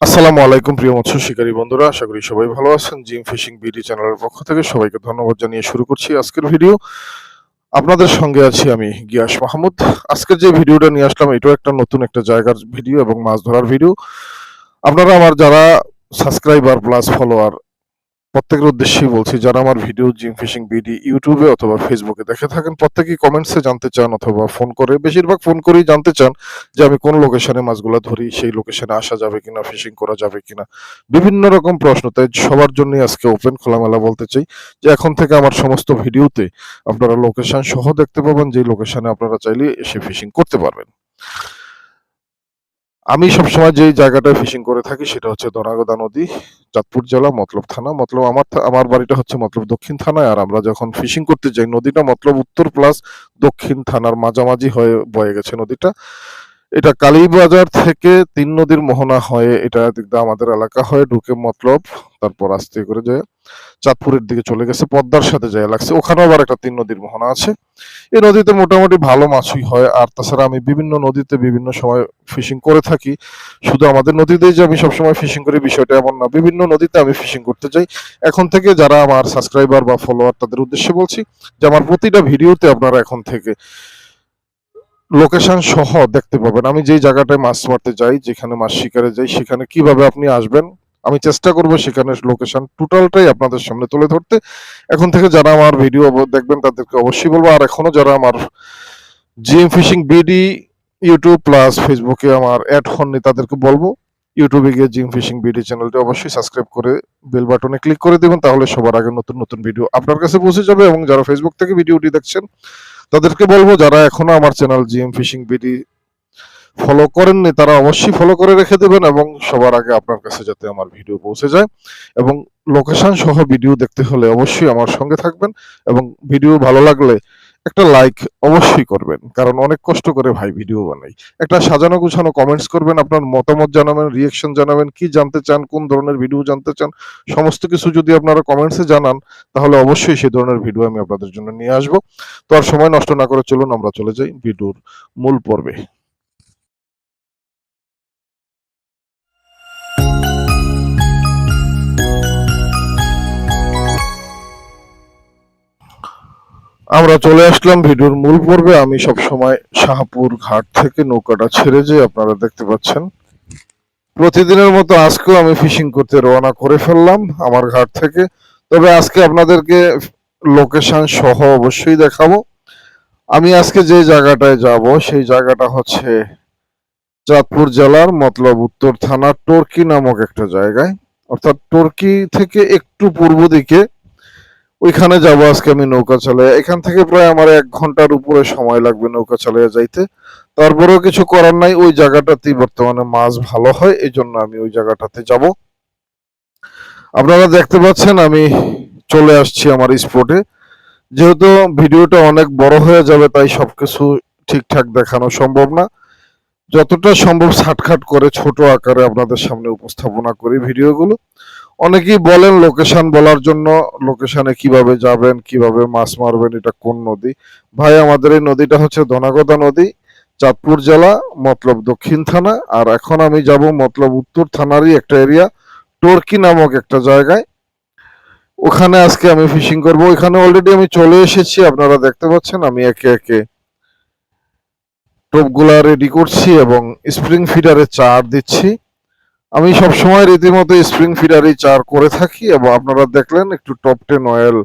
আসসালামু আলাইকুম, প্রিয় মৎস্য শিকারী বন্ধুরা। আশা করি সবাই ভালো আছেন। জিম ফিশিং বিডি চ্যানেলের পক্ষ থেকে সবাইকে ধন্যবাদ জানিয়ে শুরু করছি আজকের ভিডিও। আপনাদের সঙ্গে আছি আমি গিয়াস মাহমুদ। আজকের যে ভিডিওটা নিয়ে আসলাম, এটাও একটা নতুন একটা জায়গার ভিডিও এবং মাছ ধরার ভিডিও। আপনারা আমার যারা সাবস্ক্রাইবার প্লাস ফলোয়ার প্রত্যেকের উদ্দেশ্যেই বলছি, যারা আমার ভিডিও জিম ফিশিং বিডি ইউটিউবে অথবা ফেসবুকে দেখে থাকেন, প্রত্যেকেই কমেন্টসে জানতে চান অথবা ফোন করে, বেশিরভাগ ফোন করেই জানতে চান যে আমি কোন লোকেশনে মাছগুলো ধরি, সেই লোকেশনে আসা যাবে কিনা ফিশিং করা যাবে কিনা। বিভিন্ন রকম প্রশ্ন, তাই সবার জন্য আজকে ওপেন খোলামেলা বলতে চাই যে এখন থেকে আমার সমস্ত ভিডিওতে আপনারা লোকেশন সহ দেখতে পাবেন যে লোকেশনে আপনারা চাইলে এসে ফিশিং করতে পারবেন। আমি সবসময় যে জায়গাটায় ফিশিং করে থাকি সেটা হচ্ছে দনাগদা নদী, চাঁদপুর জেলা, মতলব থানা। মতলব আমার আমার বাড়িটা হচ্ছে মতলব দক্ষিণ থানায়। আর আমরা যখন ফিশিং করতে যাই, নদীটা মতলব উত্তর প্লাস দক্ষিণ থানার মাঝামাঝি হয়ে বয়ে গেছে নদীটা। এটা কালীবাজার থেকে তিন নদীর মোহনা হয়ে এটা আমাদের এলাকা হয়ে ঢুকে মতলব তারপর আস্তে করে যায় চাঁদপুরের দিকে চলে গেছে, পদ্মার সাথে যায় লাগছে। ওখানেও আবার একটা তিন নদীর মোহনা আছে। এই নদীতে মোটামুটি ভালো মাছই হয়, আর তাছাড়া আমি বিভিন্ন নদীতে বিভিন্ন সময় ফিশিং করে থাকি। শুধু আমাদের নদীতেই যে আমি সবসময় ফিশিং করি, বিষয়টা এমন না। বিভিন্ন নদীতে আমি ফিশিং করতে যাই। এখন থেকে যারা আমার সাবস্ক্রাইবার বা ফলোয়ার তাদের উদ্দেশ্যে বলছি যে আমার প্রতিটা ভিডিওতে আপনারা এখন থেকে লোকেশন সহ দেখতে পাবেন। আমি যেই জায়গাটায় মাছ মারতে যাই, যেখানে মাছ শিকারে যাই, সেখানে কীভাবে আপনি আসবেন আমি চেষ্টা করব সেখানে লোকেশন টোটালটাই আপনাদের সামনে তুলে ধরতে। এখন থেকে যারা আমার ভিডিও দেখবেন তাদেরকে অবশ্যই বলব, আর এখনও যারা আমার GM fishing BD YouTube plus ফেসবুকে আমার অ্যাড হননি তাদেরকে বলব ইউটিউবে গিয়ে জিম ফিশিং বিডি চ্যানেলটি অবশ্যই সাবস্ক্রাইব করে বেল বাটনে ক্লিক করে দেবেন, তাহলে সবার আগে নতুন নতুন ভিডিও আপনার কাছে পৌঁছে যাবে এবং যারা ফেসবুক থেকে ভিডিওটি দেখছেন, তাদেরকে বলব, যারা এখনও আমার channel GM fishing BD follow করেননি, তারা অবশ্যই ফলো করে রেখে দেবেন এবং সবার আগে আপনার কাছে যাতে আমার ভিডিও পৌঁছে যায় এবং লোকেশন সহ ভিডিও দেখতে হলে অবশ্যই আমার সঙ্গে থাকবেন এবং ভিডিও ভালো লাগলে একটা লাইক অবশ্যই করবেন, কারণ অনেক কষ্ট করে ভাই ভিডিও বানাই। একটা সাজানো গুছানো কমেন্টস করবেন, আপনার মতামত জানাবেন রিয়েকশন জানাবেন, কি জানতে চান, কোন ধরনের ভিডিও জানতে চান, সমস্ত কিছু যদি আপনারা কমেন্টসে জানান, তাহলে অবশ্যই সেই ধরনের ভিডিও আমি আপনাদের জন্য নিয়ে আসব। তো আর সময় নষ্ট না করে চলুন, আমরা চলে যাই ভিডিওর মূল পর্বে। আমরা চলে আসলাম ভিডিওর মূল পর্বে। আমি সব সময় শাহপুর ঘাট থেকে নৌকাটা ছেড়ে যে আপনারা দেখতে পাচ্ছেন। প্রতিদিনের মতো আজকেও আমি ফিশিং করতে রওনা করে ফেললাম আমার ঘাট থেকে। তবে আজকে আপনাদেরকে লোকেশন সহ অবশ্যই দেখাবো। আমি আজকে যে জায়গাটায় যাব, সেই জায়গাটা হচ্ছে চাঁদপুর জেলার মতলব উত্তর থানার টর্কি নামক একটা জায়গায়। অর্থাৎ টর্কি থেকে একটু পূর্ব দিকে ওইখানে যাব আজকে আমি নৌকা চালায়। এখান থেকে প্রায় আমার এক ঘণ্টার উপরে সময় লাগবে নৌকা চালিয়ে যাইতে। তারপরেও কিছু করার নাই, ওই জায়গাটাতেই বর্তমানে মাছ ভালো হয় এই জন্য আমি ওই জায়গাটাতে যাব। আপনারা দেখতে পাচ্ছেন আমি চলে আসছি আমার স্পটে যেহেতু ভিডিওটা অনেক বড় হয়ে যাবে, তাই সবকিছু ঠিকঠাক দেখানো সম্ভব না। যতটা সম্ভব ছাটখাট করে ছোট আকারে আপনাদের সামনে উপস্থাপনা করি ভিডিওগুলো। অনেকেই বলেন লোকেশন বলার জন্য লোকেশনে কীভাবে যাবেন, কীভাবে মাছ মারবেন, এটা কোন নদী? ভাই, আমাদের এই নদীটা হচ্ছে ধনাগদা নদী, চাঁদপুর জেলা, মতলব দক্ষিণ থানা, আর এখন আমি যাব মতলব উত্তর থানারই একটা এরিয়া টর্কি নামক একটা জায়গায়। ওখানে আজকে আমি ফিশিং করব। ওইখানে অলরেডি আমি চলে এসেছি, আপনারা দেখতে পাচ্ছেন, আমি একে একে টোপগুলা রেডি করছি এবং স্প্রিং ফিডারে চার দিচ্ছি। আমি সবসময় রীতিমতো স্প্রিং ফিডারই চার করে থাকি এবং আপনারা দেখলেন একটু টপ টেন অয়েল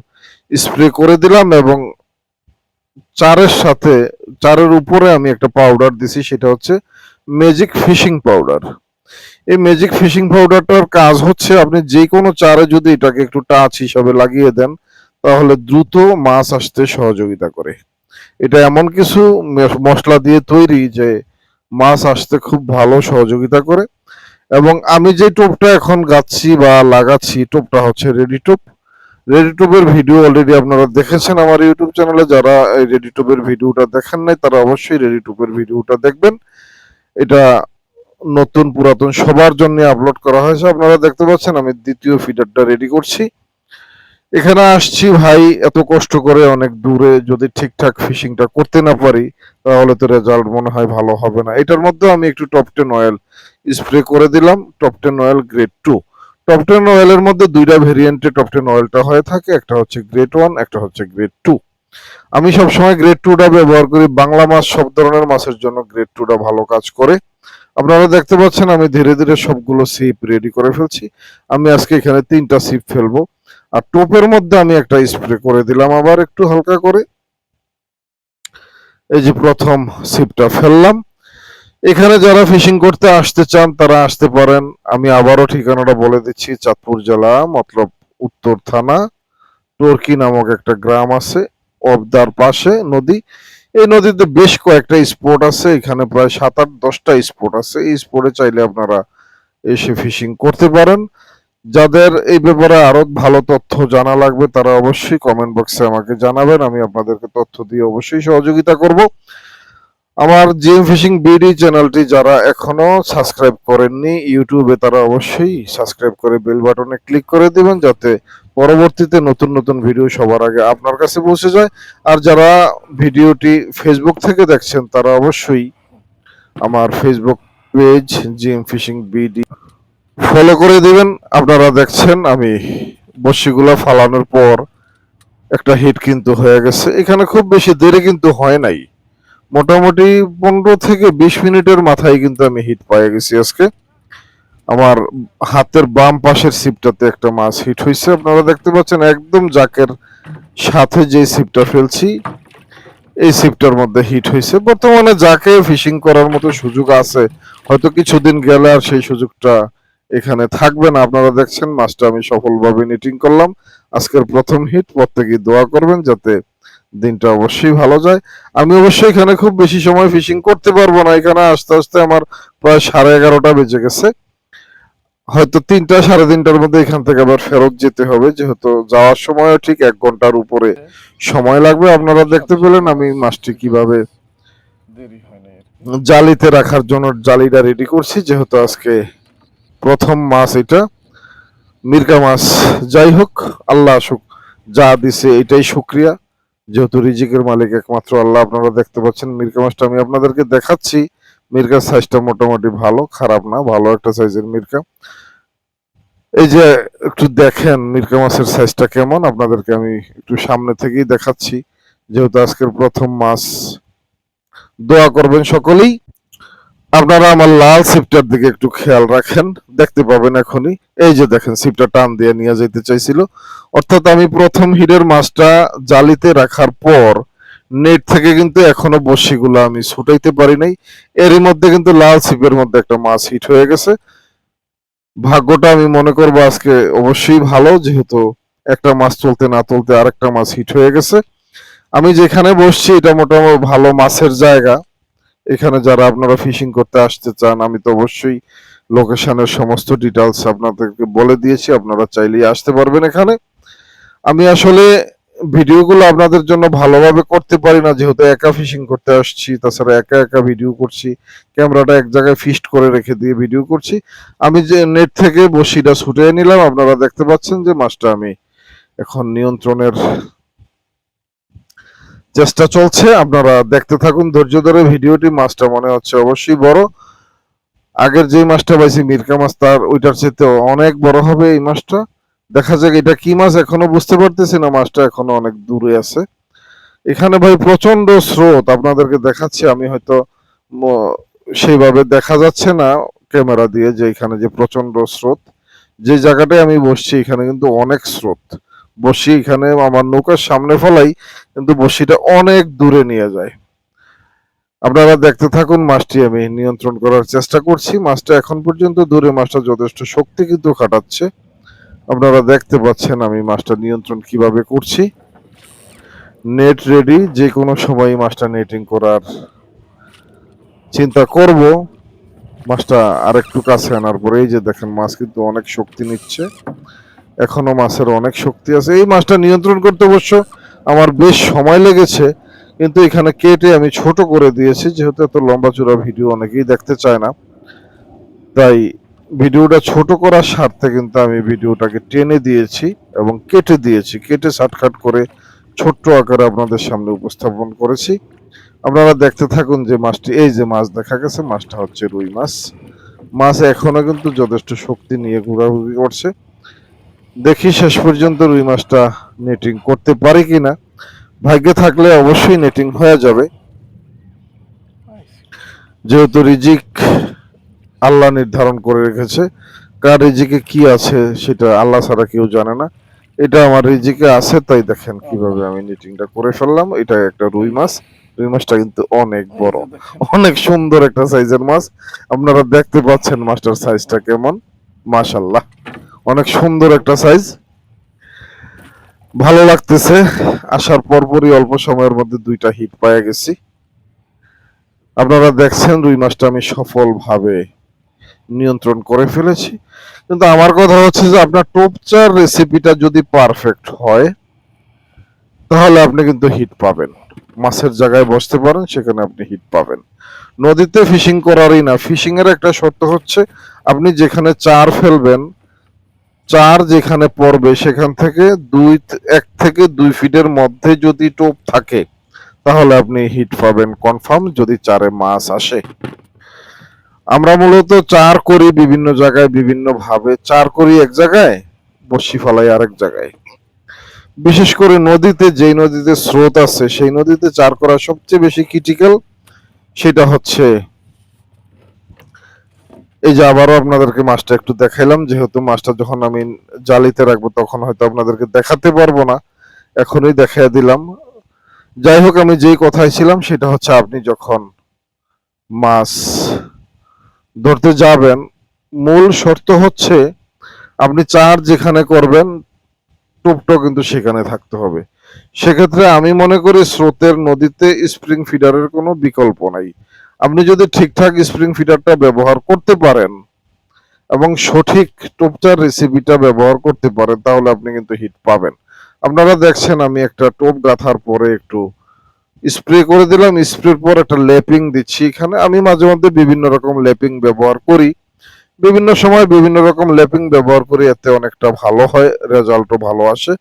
স্প্রে করে দিলাম এবং চারের সাথে, চারের উপরে আমি একটা পাউডার দিছি, সেটা হচ্ছে ম্যাজিক ফিশিং পাউডার এই ম্যাজিক ফিশিং পাউডারটার কাজ হচ্ছে আপনি যে কোনো চারে যদি এটাকে একটু টাচ হিসাবে লাগিয়ে দেন, তাহলে দ্রুত মাছ আসতে সহযোগিতা করে। এটা এমন কিছু মশলা দিয়ে তৈরি যে মাছ আসতে খুব ভালো সহযোগিতা করে। এবং আমি যে টোপটা এখন গাচ্ছি বা লাগাচ্ছি, টোপটা হচ্ছে রেডি টোপ রেডি টোপের ভিডিও অলরেডি আপনারা দেখেছেন আমার ইউটিউব চ্যানেলে যারা এই রেডি টোপের ভিডিওটা দেখেন নাই, তারা অবশ্যই রেডি টোপের ভিডিওটা দেখবেন। এটা নতুন, পুরাতন, সবার জন্য আপলোড করা হয়েছে। আপনারা দেখতে পাচ্ছেন, আমি দ্বিতীয় ফিডারটা রেডি করছি। এখানে আসছি ভাই, এত কষ্ট করে অনেক দূরে যদি ঠিকঠাক ফিশিংটা করতে না পারি, তাহলে তো রেজাল্ট মনে হয় ভালো হবে না। এটার মধ্যে আমি একটু টপ টেন অয়েল স্প্রে করে দিলাম top ten oil grade to top ten অয়েলের মধ্যে দুইটা ভেরিয়েন্টে টপ টেন অয়েলটা হয়ে থাকে, একটা হচ্ছে গ্রেড ওয়ান একটা হচ্ছে গ্রেড টু আমি সবসময় গ্রেড টুটা ব্যবহার করি, বাংলা মাছ সব ধরনের মাছের জন্য গ্রেড টুটা ভালো কাজ করে। আপনারা দেখতে পাচ্ছেন, আমি ধীরে ধীরে সবগুলো সিপ রেডি করে ফেলছি। আমি আজকে এখানে তিনটা সিপ ফেলব। আর টোপের মধ্যে আমি একটা স্প্রে করে দিলাম আবার একটু হালকা করে। এই যে প্রথম সিপটা ফেললাম। এখানে যারা ফিশিং করতে আসতে চান, তারা আসতে পারেন। আমি আবারও ঠিকানাটা বলে দিচ্ছি, চাঁদপুর জেলা, মতলব উত্তর থানা, টর্কি নামক একটা গ্রাম আছে, অবদার পাশে নদী। এই নদীতে বেশ কয়েকটা স্পট আছে, এখানে প্রায় সাত আট দশটা স্পট আছে। এই স্পটে চাইলে আপনারা এসে ফিশিং করতে পারেন। যাদের এই ব্যাপারে আরও ভালো তথ্য জানা লাগবে, তারা অবশ্যই কমেন্ট বক্সে আমাকে জানাবেন। আমি আপনাদেরকে তথ্য দিয়ে অবশ্যই সহযোগিতা করব। আমার জিএম ফিশিং বিডি চ্যানেলটি যারা এখনও সাবস্ক্রাইব করেননি, ইউটিউবে তারা অবশ্যই সাবস্ক্রাইব করে বেল বাটনে ক্লিক করে দিবেন যাতে পরবর্তীতে নতুন নতুন ভিডিও সবার আগে আপনার কাছে পৌঁছে যায়। আর যারা ভিডিওটি ফেসবুক থেকে দেখছেন, তারা অবশ্যই আমার Facebook page GM fishing BD follow করে দিবেন। আপনারা দেখছেন, আমি বসিগুলা ফালানোর পর একটা হিট কিন্তু হয়ে গেছে। এখানে খুব বেশি দেরি কিন্তু হয় নাই। মোটামুটি পনেরো থেকে বিশ মিনিটের মাথায় কিন্তু আমি হিট পেয়ে গেছি আজকে। আমার হাতের বাম পাশের সিপটাতে একটা মাছ হিট হয়েছে আপনারা দেখতে পাচ্ছেন একদম জাকের সাথে যে সিপটা ফেলছি, এই সিপটার মধ্যে হিট হয়েছে বর্তমানে যাকে ফিশিং করার মতো সুযোগ আছে। হয়তো কিছুদিন গেলে আর সেই সুযোগটা এখানে থাকবে না। আপনারা দেখছেন মাছটা আমি সফলভাবে নিটিং করলাম। আজকের প্রথম হিট প্রত্যেকেই দোয়া করবেন যাতে দিনটা অবশ্যই ভালো যায়। আমি অবশ্যই এখানে খুব বেশি সময় ফিশিং করতে পারব না। এখানে আস্তে আস্তে আমার প্রায় সাড়ে এগারোটা বেজে গেছে। হয়তো তিনটা সাড়ে তিনটার মধ্যে এখান থেকে আবার ফেরত যেতে হবে। যেহেতু যাওয়ার সময়ও ঠিক এক ঘণ্টার উপরে সময় লাগবে। আপনারা দেখতে পেলেন আমি মাছটি কীভাবে দেরি জালিতে রাখার জন্য জালিটা রেডি করছি। যেহেতু আজকে প্রথম মাছ এটা মির্কা মাছ। যাই হোক আল্লাহ শুক যা দিছে এটাই শুক্রিয়া। যেহেতু রিজিকের মালিক একমাত্র আল্লাহ, আপনারা দেখতে পাচ্ছেন মির্কা মাছটা। আমি আপনাদেরকে দেখাচ্ছি, মির্কার সাইজটা মোটামুটি ভালো, খারাপ না, ভালো একটা সাইজের মির্কা। এই যে একটু দেখেন মির্কা মাছের সাইজটা কেমন, আপনাদেরকে আমি একটু সামনে থেকেই দেখাচ্ছি। যেহেতু আজকের প্রথম মাস দোয়া করবেন সকলেই। আপনারা আমার লাল সিপটার দিকে একটু খেয়াল রাখেন, দেখতে পাবেন এখনই। এই যে দেখেন সিপটা টান দিয়ে নিয়ে যেতে চাইছিল। অর্থাৎ আমি প্রথম হিরের মাছটা জালিতে রাখার পর নেট থেকে কিন্তু এখনও বসিগুলো আমি ছুটাইতে পারি নাই। এরই মধ্যে কিন্তু লাল সিপের মধ্যে একটা মাছ হিট হয়ে গেছে। ভাগ্যটা আমি মনে করব আজকে অবশ্যই ভালো, যেহেতু একটা মাছ চলতে না চলতে আরেকটা মাছ হিট হয়ে গেছে। আমি যেখানে বসছি, এটা মোটামুটি ভালো মাছের জায়গা। এখানে যারা আপনারা ফিশিং করতে আসতে চান, আমি তো অবশ্যই লোকেশনের সমস্ত ডিটেলস আপনাদেরকে বলে দিয়েছি, আপনারা চাইলেই আসতে পারবেন এখানে। আমি আসলে ভিডিওগুলো আপনাদের জন্য ভালোভাবে করতে পারি না, যেহেতু একা ফিশিং করতে আসছি, তাছাড়া একা একা ভিডিও করছি ক্যামেরাটা এক জায়গায় ফিস্ট করে রেখে দিয়ে ভিডিও করছি। আমি যে নেট থেকে বসিটা ছুটে নিলাম, আপনারা দেখতে পাচ্ছেন যে মাছটা আমি এখন নিয়ন্ত্রণের চেষ্টা চলছে, আপনারা দেখতে থাকুন, ধৈর্য ধরে ভিডিওটি, মাছটা মনে হচ্ছে অবশ্যই বড়। আগের যে মাছটা পাইছি, মিরকা মাছ, তার ওইটার চেয়ে অনেক বড় হবে এই মাছটা। দেখা যাক এটা কি মাছ, এখনও বুঝতে পারতেছি না, মাছটা এখনও অনেক দূরে আছে। এখানে ভাই প্রচণ্ড স্রোত, আপনাদেরকে দেখাচ্ছি, আমি হয়তো সেইভাবে দেখা যাচ্ছে না ক্যামেরা দিয়ে যে এখানে যে প্রচণ্ড স্রোত। যে জায়গাটায় আমি বসছি, এখানে কিন্তু অনেক স্রোত। বসি এখানে আমার নৌকার সামনে ফলাই, কিন্তু বসিটা অনেক দূরে নিয়ে যায়। আপনারা দেখতে থাকুন, মাছটি আমি নিয়ন্ত্রণ করার চেষ্টা করছি। মাছটা এখন পর্যন্ত দূরে, মাছটা যথেষ্ট শক্তি কিন্তু খাটাচ্ছে। আপনারা দেখতে পাচ্ছেন আমি মাছটা নিয়ন্ত্রণ কীভাবে করছি। নেট রেডি, যে কোনো সময় মাছটা নেটিং করার চিন্তা করব। মাছটা আরেকটু কাছে আনার পরে এই যে দেখেন, মাছ কিন্তু অনেক শক্তি নিচ্ছে। এখনও মাছের অনেক শক্তি আছে। এই মাছটা নিয়ন্ত্রণ করতে অবশ্য আমার বেশ সময় লেগেছে, কিন্তু এখানে কেটে আমি ছোট করে দিয়েছি, যেহেতু এত লম্বা চূড়া ভিডিও অনেকেই দেখতে চায় না। তাই ভিডিওটা ছোট করার স্বার্থে কিন্তু আমি ভিডিওটাকে টেনে দিয়েছি এবং কেটে দিয়েছি। কেটে শার্টকাট করে ছোট্ট আকারে আপনাদের সামনে উপস্থাপন করেছি। আপনারা দেখতে থাকুন যে মাছটি, এই যে মাছ দেখা গেছে, মাছটা হচ্ছে রুই মাছ। মাছ এখনও কিন্তু যথেষ্ট শক্তি নিয়ে ঘোরাঘুরি করছে। দেখি শেষ পর্যন্ত রুই মাছটা নেটিং করতে পারি কিনা। ভাগ্যে থাকলে অবশ্যই নেটিং হয়ে যাবে। যেহেতু রিজিক আল্লাহ নির্ধারণ করে রেখেছে, কার রিজিকে কি আছে সেটা আল্লাহ ছাড়া কেউ জানে না। এটা আমার রিজিকে আছে, তাই দেখেন কীভাবে আমি নিটিংটা করে ফেললাম। এটা একটা রুই মাছ। রুই মাছটা কিন্তু অনেক বড়, অনেক সুন্দর একটা সাইজের মাছ। আপনারা দেখতে পাচ্ছেন মাছটার সাইজটা কেমন। মাশাল্লাহ অনেক সুন্দর একটা সাইজ ভালো লাগতেছে। আসার পরপরই অল্প সময়ের মধ্যে দুইটা হিট পাওয়া গেছি। আপনারা দেখছেন, রুই মাছটা আমি সফলভাবে নিয়ন্ত্রণ করে ফেলেছি। কিন্তু আমার কথা হচ্ছে যে, আপনার টোপচার রেসিপিটা যদি পারফেক্ট হয়, তাহলে আপনি কিন্তু হিট পাবেন। মাছের জায়গায় বসতে পারেন, সেখানে আপনি হিট পাবেন। নদীতে ফিশিং করারই না। ফিশিং এর একটা শর্ত হচ্ছে, আপনি যেখানে চার ফেলবেন চার যেখানে পড়বে, সেখান থেকে দুই, এক থেকে দুই ফিটের মধ্যে যদি টোপ থাকে, তাহলে আপনি হিট পাবেন। কনফার্ম, যদি চারে মাছ আসে। আমরা মূলত চার করি বিভিন্ন জায়গায় বিভিন্ন ভাবে চার করি এক জায়গায় বসি ফলাই আরেক জায়গায়। বিশেষ করে নদীতে, যেই নদীতে স্রোত আছে, সেই নদীতে চার করা সবচেয়ে বেশি ক্রিটিক্যাল সেটা হচ্ছে এই যে আবারও আপনাদেরকে মাছটা একটু দেখাইলাম, যেহেতু মাছটা যখন আমি জালিতে রাখব তখন হয়তো আপনাদেরকে দেখাতে পারব না। এখনই দেখাই দিলাম। যাই হোক, আমি যেই কথায় ছিলাম সেটা হচ্ছে আপনি যখন মাছ ধরতে যাবেন, মূল শর্ত হচ্ছে আপনি চার যেখানে করবেন টোপটাও কিন্তু সেখানে থাকতে হবে। সেক্ষেত্রে আমি মনে করি স্রোতের নদীতে স্প্রিং ফিডারের কোনো বিকল্প নাই। আপনি যদি ঠিকঠাক স্প্রিং ফিটারটা ব্যবহার করতে পারেন এবং সঠিক টোপটার রেসিপিটা ব্যবহার করতে পারেন, তাহলে আপনি কিন্তু হিট পাবেন। আপনারা দেখছেন আমি একটা টোপ গাঁথার পরে একটু স্প্রে করে দিলাম স্প্রের পর একটা লেপিং দিচ্ছি এখানে। আমি মাঝে মধ্যে বিভিন্ন রকম লেপিং ব্যবহার করি। বিভিন্ন সময় বিভিন্ন রকম লেপিং ব্যবহার করি, এতে অনেকটা ভালো হয় রেজাল্টও ভালো আসে।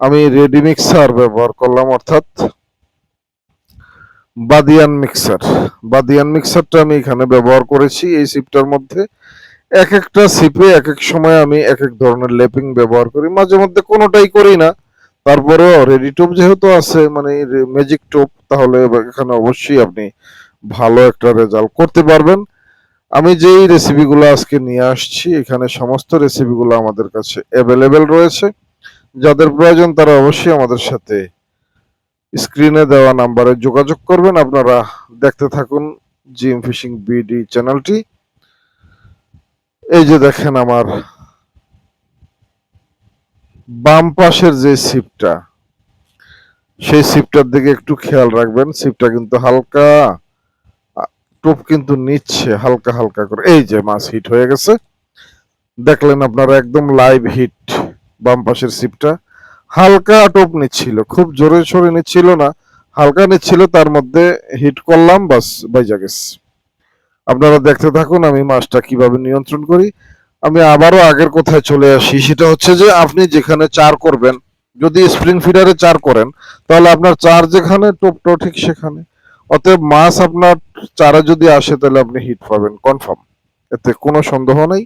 আমি রেডি মিক্সার ব্যবহার করলাম, অর্থাৎ বাদিয়ান মিক্সার। বাদিয়ান মিক্সারটা আমি এখানে ব্যবহার করেছি এই সিপটার মধ্যে। এক একটা সিপে এক এক সময় আমি এক এক ধরনের লেপিং ব্যবহার করি। মাঝে মধ্যে কোনোটাই করি না। তারপরেও রেডি টোপ যেহেতু আছে মানে ম্যাজিক টোপ তাহলে এখানে অবশ্যই আপনি ভালো একটা রেজাল্ট করতে পারবেন। আমি যেই রেসিপিগুলো আজকে নিয়ে আসছি, এখানে সমস্ত রেসিপিগুলো আমাদের কাছে অ্যাভেলেবেল রয়েছে। যাদের প্রয়োজন তারা অবশ্যই আমাদের সাথে স্ক্রিনে দেওয়া নাম্বারে যোগাযোগ করবেন। আপনারা দেখতে থাকুন জিম ফিশিং বিডি চ্যানেলটি। এই যে দেখেন আমার বাম পাশের যে সিপটা সেই সিপটার দিকে একটু খেয়াল রাখবেন। সিপটা কিন্তু হালকা টোপ কিন্তু নিচ্ছে, হালকা হালকা করে। এই যে মাছ হিট হয়ে গেছে। দেখলেন আপনারা একদম লাইভ হিট বাম পাশের সিপটা হালকা টোপ নিচ্ছিল, খুব জোরে সরে নিচ্ছিল না। হালকা নিচ্ছিল, তার মধ্যে হিট করলাম, বাস, বাইজা গেছে। আপনারা দেখতে থাকুন, আমি মাছটা কীভাবে নিয়ন্ত্রণ করি। আমি আবারও আগের কোথায় চলে আসি, সেটা হচ্ছে যে আপনি যেখানে চার করবেন, যদি স্প্রিং ফিডারে চার করেন, তাহলে আপনার চার যেখানে, টোপটাও ঠিক সেখানে। অতএব মাছ আপনার চারা যদি আসে, তাহলে আপনি হিট পাবেন কনফার্ম এতে কোনো সন্দেহ নেই।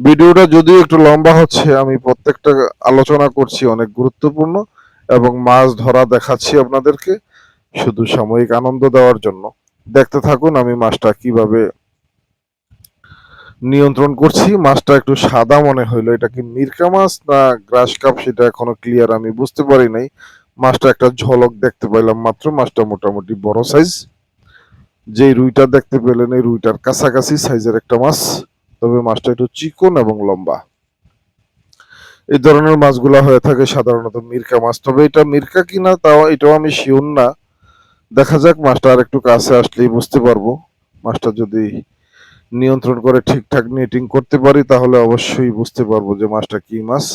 ভিডিওটা যদিও একটু লম্বা হচ্ছে, আমি প্রত্যেকটা আলোচনা করছি অনেক গুরুত্বপূর্ণ এবং মাছ ধরা দেখাচ্ছি আপনাদেরকে শুধু সাময়িক আনন্দ দেওয়ার জন্য। দেখতে থাকুন আমি মাছটা কীভাবে নিয়ন্ত্রণ করছি। মাছটা একটু সাদা মনে হইল, এটা কি মিরকা মাছ না গ্রাস কাপ সেটা এখনও ক্লিয়ার আমি বুঝতে পারি নাই। মাছটা একটা ঝলক দেখতে পাইলাম মাত্র, মাছটা মোটামুটি বড় সাইজ যেই রুইটা দেখতে পেলেন, এই রুইটার কাছাকাছি সাইজের একটা মাছ। তবে মাছটা একটু চিকন এবং লম্বা। এই ধরনের মাছগুলা হয়ে থাকে সাধারণত মিরকা মাছ। তবে এটা মিরকা কিনা তাও এটাও আমি শিওর না। দেখা যাক, মাছটা আর একটু কাছে আসলেই বুঝতে পারব। মাছটা যদি নিয়ন্ত্রণ করে ঠিকঠাক নেটিং করতে পারি, তাহলে অবশ্যই বুঝতে পারব যে মাছটা কি মাছ।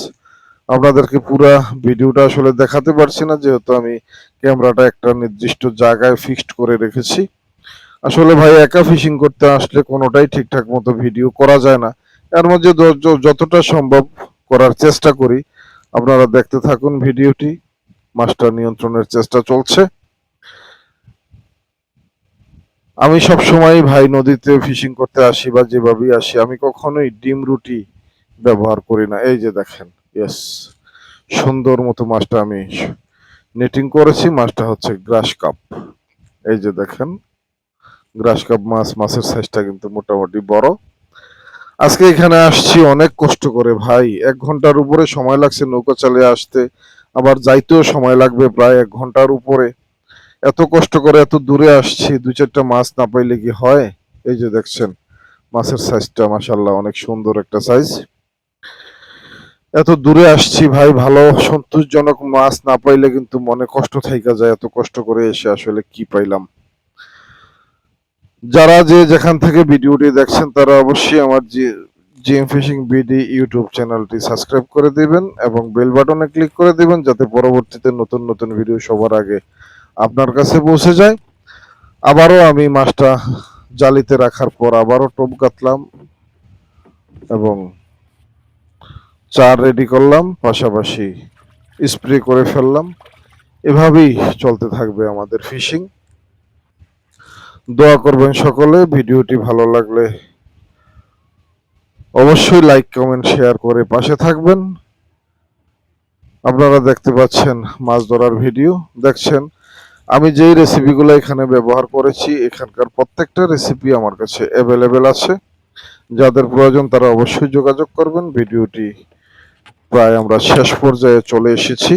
আপনাদেরকে পুরা ভিডিওটা আসলে দেখাতে পারছি না, যেহেতু আমি ক্যামেরাটা একটা নির্দিষ্ট জায়গায় ফিক্সড করে রেখেছি। আসলে ভাই একা ফিশিং করতে আসলে কোনোটাই ঠিকঠাক মতো ভিডিও করা যায় না। এর মধ্যে যতটা সম্ভব করার চেষ্টা করি। আপনারা দেখতে থাকুন ভিডিওটি মাস্টার নিয়ন্ত্রণের চেষ্টা চলছে। আমি সব সময় ভাই নদীতে ফিশিং করতে আসি বা যেভাবেই আসি, আমি কখনোই ডিম রুটি ব্যবহার করি না। এই যে দেখেন ইয়েস সুন্দর মতো মাছটা আমি নেটিং করেছি। মাছটা হচ্ছে গ্রাস কাপ। এই যে দেখেন গ্রাস কাপ মাছ, মাছের সাইজটা কিন্তু মোটামুটি বড়। আজকে এখানে আসছি অনেক কষ্ট করে ভাই। এক ঘণ্টার উপরে সময় লাগছে নৌকা চালিয়ে আসতে। আবার যাইতেও সময় লাগবে প্রায় এক ঘণ্টার উপরে। এত কষ্ট করে এত দূরে আসছি, দু চারটা মাছ না পাইলে কি হয়? এই যে দেখছেন, মাছের সাইজটা মাসাল্লাহ অনেক সুন্দর একটা সাইজ এত দূরে আসছি ভাই, ভালো সন্তোষজনক মাছ না পাইলে কিন্তু মনে কষ্ট থাইকা যায়, এত কষ্ট করে এসে আসলে কি পাইলাম। যারা যে যেখান থেকে ভিডিওটি দেখছেন, তারা অবশ্যই আমার যে জিএম ফিশিং বিডি ইউটিউব চ্যানেলটি সাবস্ক্রাইব করে দিবেন এবং বেল বাটনে ক্লিক করে দিবেন যাতে পরবর্তীতে নতুন নতুন ভিডিও সবার আগে আপনার কাছে পৌঁছে যায়। আবারও আমি মাছটা জালিতে রাখার পর আবারও টোপ কাটলাম এবং চার রেডি করলাম, পাশাপাশি স্প্রে করে ফেললাম। এভাবেই চলতে থাকবে আমাদের ফিশিং। দোয়া করবেন সকলে, ভিডিওটি ভালো লাগলে অবশ্যই লাইক কমেন্ট শেয়ার করে পাশে থাকবেন। আপনারা দেখতে পাচ্ছেন মাছ ধরার ভিডিও। দেখছেন, আমি যেই রেসিপিগুলো এখানে ব্যবহার করেছি, এখানকার প্রত্যেকটা রেসিপি আমার কাছে অ্যাভেলেবেল আছে। যাদের প্রয়োজন তারা অবশ্যই যোগাযোগ করবেন। ভিডিওটি প্রায় আমরা শেষ পর্যায়ে চলে এসেছি।